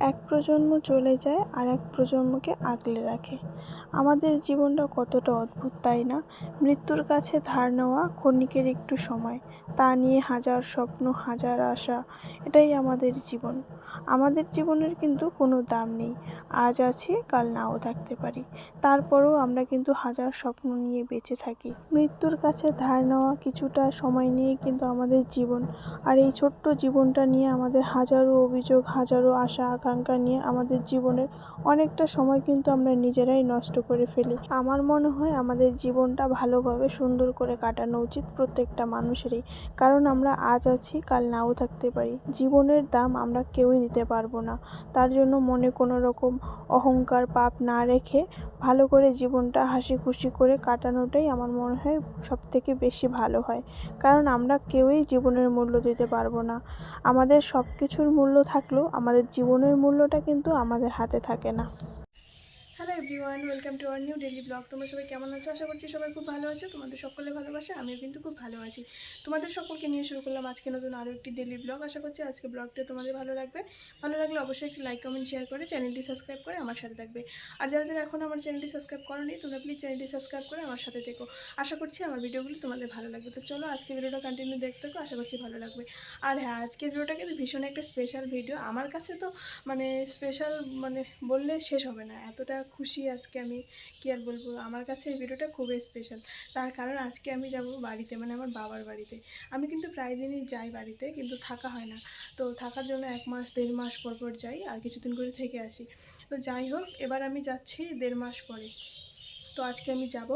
এক প্রজন্ম চলে যায় আর এক প্রজন্মকে আগলে রাখে। আমাদের জীবনটা কতটা অদ্ভুত, তাই না? মৃত্যুর কাছে ধার নেওয়া ক্ষণিকের একটু সময়, তা নিয়ে হাজার স্বপ্ন, হাজার আশা, এটাই আমাদের জীবন। আমাদের জীবনের কিন্তু কোনো দাম নেই, আজ আছে, কাল নাও থাকতে পারি। তারপরেও আমরা কিন্তু হাজার স্বপ্ন নিয়ে বেঁচে থাকি। মৃত্যুর কাছে ধার নেওয়া কিছুটা সময় নিয়ে কিন্তু আমাদের জীবন, আর এই ছোট্ট জীবনটা নিয়ে আমাদের হাজারো অভিযোগ, হাজারো আশা, আকাঙ্ক্ষা নিয়ে আমাদের জীবনের অনেকটা সময় কিন্তু আমরা নিজেরাই নষ্ট করে ফেলি। আমার মনে হয় আমাদের জীবনটা ভালোভাবে সুন্দর করে কাটানো উচিত প্রত্যেকটা মানুষেরই। কারণ আমরা আজ আছি, কাল নাও থাকতে পারি। জীবনের দাম আমরা কেউই দিতে পারব না। তার জন্য মনে কোনো রকম অহংকার, পাপ না রেখে ভালো করে জীবনটা হাসি খুশি করে কাটানোটাই আমার মনে হয় সব থেকে বেশি ভালো হয়। কারণ আমরা কেউই জীবনের মূল্য দিতে পারব না। আমাদের সব কিছুর মূল্য থাকলেও আমাদের জীবনের মূল্যটা কিন্তু আমাদের হাতে থাকে না। Hello everyone welcome to our new daily blog তোমরা সবাই কেমন আছো? আশা করছি সবাই খুব ভালো আছো। তোমাদের সকলে ভালোবাসে, আমিও কিন্তু খুব ভালো আছি। তোমাদের সকলকে নিয়ে শুরু করলাম আজকে নতুন আরও একটি ডেলি ব্লগ আশা করছি আজকে ব্লগটা তোমাদের ভালো লাগবে। ভালো লাগলে অবশ্যই একটি লাইক কমেন্ট শেয়ার করে চ্যানেলটি সাবস্ক্রাইব করে আমার সাথে থাকবে। আর যারা যারা এখন আমার চ্যানেলটি সাবস্ক্রাইব করোনি, তোমরা প্লিজ চ্যানেলটি সাবস্ক্রাইব করে আমার সাথে থেকো। আশা করছি আমার ভিডিওগুলো তোমাদের ভালো লাগবে। তো চলো আজকে ভিডিওটা কন্টিনিউ দেখতে থাকো, আশা করছি ভালো লাগবে। আর হ্যাঁ আজকের ভিডিওটা কিন্তু ভীষণ একটা স্পেশাল ভিডিও আমার কাছে তো মানে স্পেশাল মানে বললে শেষ হবে না। এতটা খুশি আজকে আমি, কী আর বলব? আমার কাছে এই ভিডিওটা খুবই স্পেশাল তার কারণ আজকে আমি যাব বাড়িতে মানে আমার বাবার বাড়িতে। আমি কিন্তু প্রায় দিনই যাই বাড়িতে, কিন্তু থাকা হয় না। তো থাকার জন্য এক মাস, দেড় মাস পর পর যাই আর কিছুদিন করে থেকে আসি। তো যাই হোক, এবার আমি যাচ্ছি দেড় মাস পরে। তো আজকে আমি যাব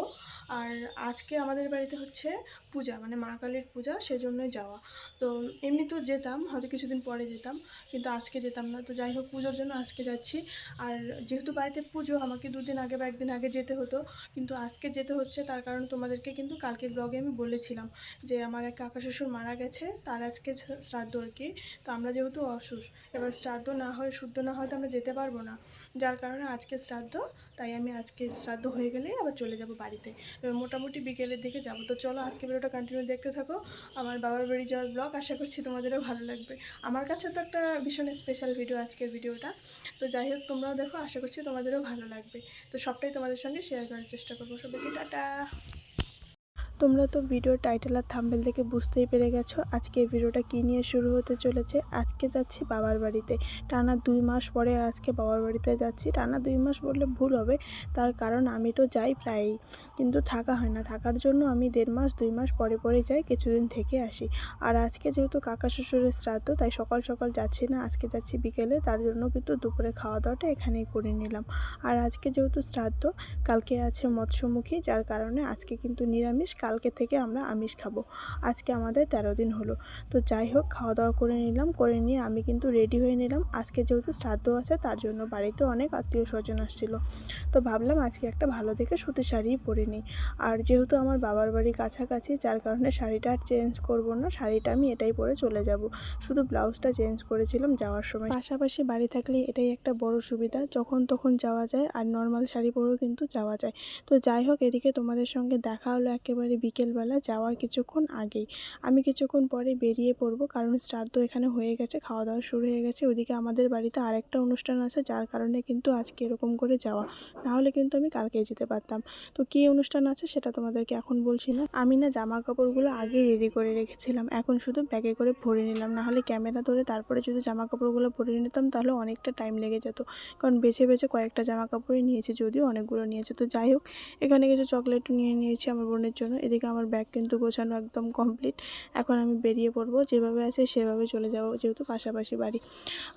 আর আজকে আমাদের বাড়িতে হচ্ছে পূজা মানে মা কালীর পূজা সেজন্যই যাওয়া। তো এমনি তো যেতাম, হয়তো কিছুদিন পরে যেতাম, কিন্তু আজকে যেতাম না। তো যাই হোক, পুজোর জন্য আজকে যাচ্ছি। আর যেহেতু বাড়িতে পুজো, আমাকে দুদিন আগে বা একদিন আগে যেতে হতো, কিন্তু আজকে যেতে হচ্ছে তার কারণ তোমাদেরকে কিন্তু কালকের ব্লগে আমি বলেছিলাম যে আমার এক কাকা শ্বশুর মারা গেছে, তার আজকে শ্রাদ্ধ আর কি। তো আমরা যেহেতু অসুস, এবার শ্রাদ্ধ না হয়, শুদ্ধ না হয় তো আমরা যেতে পারব না। যার কারণে আজকে শ্রাদ্ধ, তাই আমি আজকে শ্রাদ্ধ হয়ে গেলেই আবার চলে যাব বাড়িতে। মোটামুটি বিকেলের দিকে যাব। তো চলো আজকে ভিডিওটা কন্টিনিউ দেখতে থাকো। আমার বাবার বাড়ি যাওয়ার ব্লগ আশা করছি তোমাদেরও ভালো লাগবে। আমার কাছে তো একটা ভীষণ স্পেশাল ভিডিও আজকের ভিডিওটা তো যাই হোক, তোমরাও দেখো, আশা করছি তোমাদেরও ভালো লাগবে। তো সবটাই তোমাদের সঙ্গে শেয়ার করার চেষ্টা করব। সবাইকে টাটা। তোমরা তো ভিডিও টাইটেল আর থাম্বেল থেকে বুঝতেই পেরে গেছো আজকে ভিডিওটা কী নিয়ে শুরু হতে চলেছে। আজকে যাচ্ছি বাবার বাড়িতে। টানা দুই মাস পরে আজকে বাবার বাড়িতে যাচ্ছি। টানা দুই মাস বললে ভুল হবে, তার কারণ আমি তো যাই প্রায়ই। কিন্তু থাকা হয় না। থাকার জন্য আমি দেড় মাস, দুই মাস পরে পরে যাই, কিছুদিন থেকে আসি। আর আজকে যেহেতু কাকা শ্বশুরের শ্রাদ্ধ, তাই সকাল সকাল যাচ্ছি না। আজকে যাচ্ছি বিকেলে, তার জন্য কিন্তু দুপুরে খাওয়া দাওয়াটা এখানেই করে নিলাম। আর আজকে যেহেতু শ্রাদ্ধ, কালকে আছে মৎস্যমুখী, যার কারণে আজকে কিন্তু নিরামিষ কালকে থেকে আমরা আমিষ খাব। আজকে আমাদের তেরো দিন হলো। তো যাই হোক খাওয়া দাওয়া করে নিলাম, করে নিয়ে আমি কিন্তু রেডি হয়ে নিলাম। আজকে যেহেতু শ্রাদ্ধ আছে, তার জন্য বাড়িতে অনেক আত্মীয় স্বজন আসছিল। তো ভাবলাম আজকে একটা ভালো দেখে সুতি শাড়িই পরে নিই। আর যেহেতু আমার বাবার বাড়ি কাছাকাছি, যার কারণে শাড়িটা আর চেঞ্জ করব না, শাড়িটা আমি এটাই পরে চলে যাব। শুধু ব্লাউজটা চেঞ্জ করেছিলাম যাওয়ার সময়। পাশাপাশি বাড়ি থাকলে এটাই একটা বড় সুবিধা, যখন তখন যাওয়া যায়, আর নর্মাল শাড়ি পরেও কিন্তু যাওয়া যায়। তো যাই হোক, এদিকে তোমাদের সঙ্গে দেখা হলো একেবারে বিকেলবেলা যাওয়ার কিছুক্ষণ আগেই। আমি কিছুক্ষণ পরে বেরিয়ে পড়ব কারণ শ্রাদ্ধ এখানে হয়ে গেছে খাওয়া দাওয়া শুরু হয়ে গেছে। ওদিকে আমাদের বাড়িতে আরেকটা অনুষ্ঠান আছে, যার কারণে কিন্তু আজকে এরকম করে যাওয়া। নাহলে কিন্তু আমি কালকে যেতে পারতাম। তো কী অনুষ্ঠান আছে সেটা তোমাদেরকে এখন বলছি না। আমি না জামা কাপড়গুলো আগে রেডি করে রেখেছিলাম, এখন শুধু ব্যাগে করে ভরে নিলাম। না হলে ক্যামেরা ধরে তারপরে যদি জামা কাপড়গুলো ভরে নিতাম তাহলে অনেকটা টাইম লেগে যেত। কারণ বেছে বেছে কয়েকটা জামা কাপড়ই নিয়েছি, যদিও অনেকগুলো নিয়েছে। তো যাই হোক, এখানে কিছু চকলেট নিয়ে নিয়েছি আমার বোনের জন্য। এদিকে আমার ব্যাগ কিন্তু গোছানো একদম কমপ্লিট এখন আমি বেরিয়ে পড়ব, যেভাবে আছে সেভাবে চলে যাব যেহেতু পাশাপাশি বাড়ি।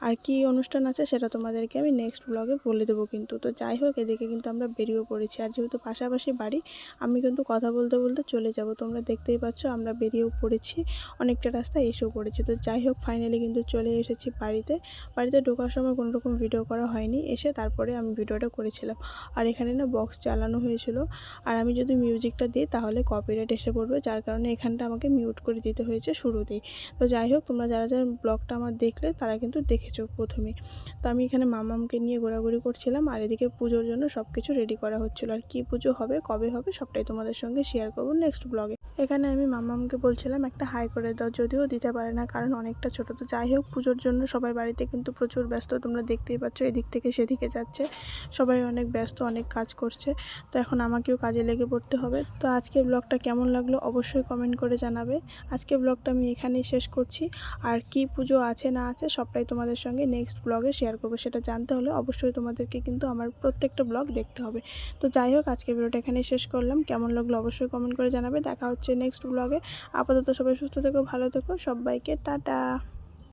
আর কি অনুষ্ঠান আছে সেটা তোমাদেরকে আমি নেক্সট ব্লগে বলে দেবো কিন্তু। তো যাই হোক, এদিকে কিন্তু আমরা বেরিয়েও পড়েছি। আর যেহেতু পাশাপাশি বাড়ি, আমি কিন্তু কথা বলতে বলতে চলে যাব। তোমরা দেখতেই পাচ্ছ আমরা বেরিয়েও পড়েছি, অনেকটা রাস্তা এসেও পড়েছি। তো যাই হোক ফাইনালি কিন্তু চলে এসেছি বাড়িতে। বাড়িতে ঢোকার সময় কোনো রকম ভিডিও করা হয়নি। এসে তারপরে আমি ভিডিওটা করেছিলাম। আর এখানে না বক্স চালানো হয়েছিল। আর আমি যদি মিউজিকটা দিই তাহলে কপিরাইট এসে পড়বে, যার কারণে এখানটা আমাকে মিউট করে দিতে হয়েছে শুরুতেই। তো যাই হোক, তোমরা যারা যারা ব্লগটা আমার দেখলে, তারা কিন্তু দেখেছ প্রথমে। তো আমি এখানে মামামকে নিয়ে ঘোরাঘুরি করছিলাম, আর এদিকে পুজোর জন্য সব কিছু রেডি করা হচ্ছিল। আর কী পুজো হবে, কবে হবে, সবটাই তোমাদের সঙ্গে শেয়ার করব নেক্সট ব্লগে এখানে আমি মামামকে বলছিলাম, একটা হাই করে দাও। যদিও দিতে পারে না, কারণ অনেকটা ছোট। তো যাই হোক, পুজোর জন্য সবাই বাড়িতে কিন্তু প্রচুর ব্যস্ত, তোমরা দেখতেই পাচ্ছ, এদিক থেকে সেদিকে যাচ্ছে। সবাই অনেক ব্যস্ত, অনেক কাজ করছে। তো এখন আমাকেও কাজে লেগে পড়তে হবে। তো আজকে ব্লগটা কেমন লাগল অবশ্যই কমেন্ট করে জানাবে। আজকে ব্লগটা আমি এখানেই শেষ করছি। আর কি পুজো আছে না আছে সবটাই তোমাদের সঙ্গে নেক্সট ব্লগে শেয়ার করব। সেটা জানতে হলে অবশ্যই তোমাদেরকে কিন্তু আমার প্রত্যেকটা ব্লগ দেখতে হবে। তো যাই হোক আজকে ভিডিওটা এখানেই শেষ করলাম। কেমন লাগল অবশ্যই কমেন্ট করে জানাবে। দেখা হচ্ছে নেক্সট ব্লগে আপাতত সবাই সুস্থ থেকো ভালো থেকো। সবাইকে টাটা।